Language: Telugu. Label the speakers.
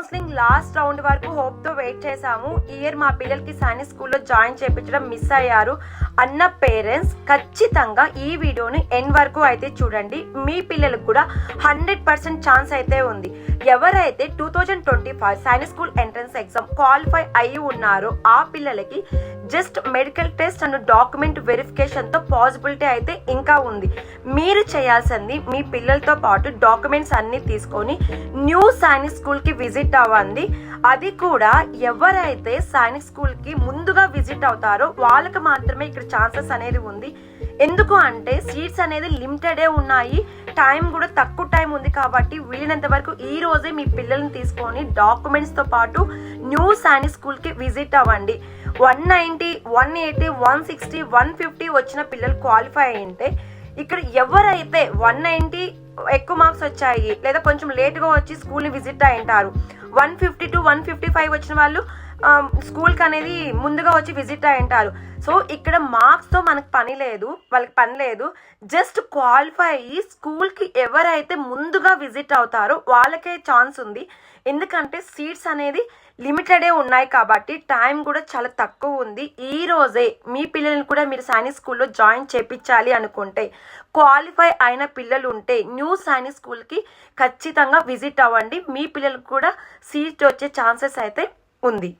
Speaker 1: కౌన్సిలింగ్ లాస్ట్ రౌండ్ వరకు హోప్తో వెయిట్ చేశాము. ఇయర్ మా పిల్లలకి సైనిక్ స్కూల్లో జాయిన్ చేయించడం మిస్ అయ్యారు. అన్న పేరెంట్స్ ఖచ్చితంగా ఈ వీడియోని ఎన్ వరకు అయితే చూడండి. మీ పిల్లలకు కూడా హండ్రెడ్ పర్సెంట్ ఛాన్స్ అయితే ఉంది. ఎవరైతే two thousand twenty five science school entrance exam qualify అయి ఉన్నారో ఆ పిల్లలకి just medical test and document వెరిఫికేషన్తో possibility అయితే ఇంకా ఉంది. మీరు చేయాల్సింది మీ పిల్లలతో పాటు డాక్యుమెంట్స్ అన్నీ తీసుకొని న్యూ సైనిక్ స్కూల్కి విజిట్ అవ్వండి. అది కూడా ఎవరైతే సైనిక్ స్కూల్కి ముందుగా విజిట్ అవుతారో వాళ్ళకి మాత్రమే ఇక్కడ ఛాన్సెస్ అనేది ఉంది. ఎందుకు అంటే సీట్స్ అనేది లిమిటెడే ఉన్నాయి. టైం కూడా తక్కువ టైం ఉంది కాబట్టి వీలైనంత వరకు ఈ రోజే మీ పిల్లల్ని తీసుకొని డాక్యుమెంట్స్తో పాటు న్యూ సైనిక్ స్కూల్కి విజిట్ అవ్వండి. One ninety one eighty one sixty one fifty వచ్చిన పిల్లలు క్వాలిఫై అయింటే ఇక్కడ ఎవరైతే వన్ నైంటీ ఎక్కువ మార్క్స్ వచ్చాయి లేదా కొంచెం లేట్గా వచ్చి స్కూల్ని విజిట్ అయి ఉంటారు one fifty to one fifty five వచ్చిన వాళ్ళు స్కూల్కి అనేది ముందుగా వచ్చి విజిట్ అయి ఉంటారు సో ఇక్కడ మార్క్స్తో మనకు పని లేదు వాళ్ళకి పని లేదు. జస్ట్ క్వాలిఫై అయ్యి స్కూల్కి ఎవరైతే ముందుగా విజిట్ అవుతారో వాళ్ళకే ఛాన్స్ ఉంది. ఎందుకంటే సీట్స్ అనేది లిమిటెడే ఉన్నాయి కాబట్టి టైం కూడా చాలా తక్కువ ఉంది. ఈ రోజే మీ పిల్లల్ని కూడా మీరు సైనిక్ స్కూల్లో జాయిన్ చేపించాలి అనుకుంటే క్వాలిఫై అయిన పిల్లలు ఉంటే న్యూ సైనిక్ స్కూల్కి ఖచ్చితంగా విజిట్ అవ్వండి. మీ పిల్లలకు కూడా సీట్ వచ్చే ఛాన్సెస్ అయితే ఉంది.